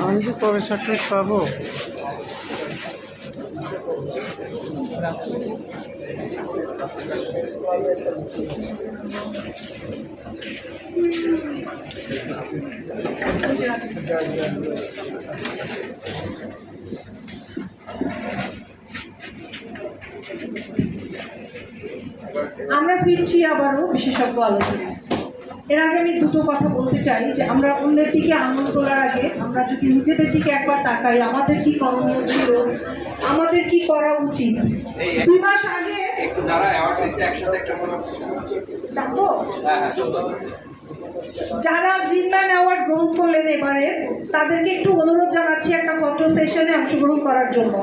আমি কি কবে সার্টিফিকেট পাবো? আমরা ফিরছি আবারও বিশেষজ্ঞ আলোচনায়। এর আগে আমি দুটো কথা বলতে চাই যে আমরা অন্যের দিকে আঙুল তোলার আগে আমরা যদি নিজেদের দিকে একবার তাকাই আমাদের কি করণীয় ছিল? আমাদের কি করা উচিত? দুই মাস আগে যারা গ্রিনম্যান অ্যাওয়ার্ড গ্রহণ করলেন এবারে তাদেরকে একটু অনুরোধ জানাচ্ছি একটা ফটো সেশনে অংশগ্রহণ করার জন্য।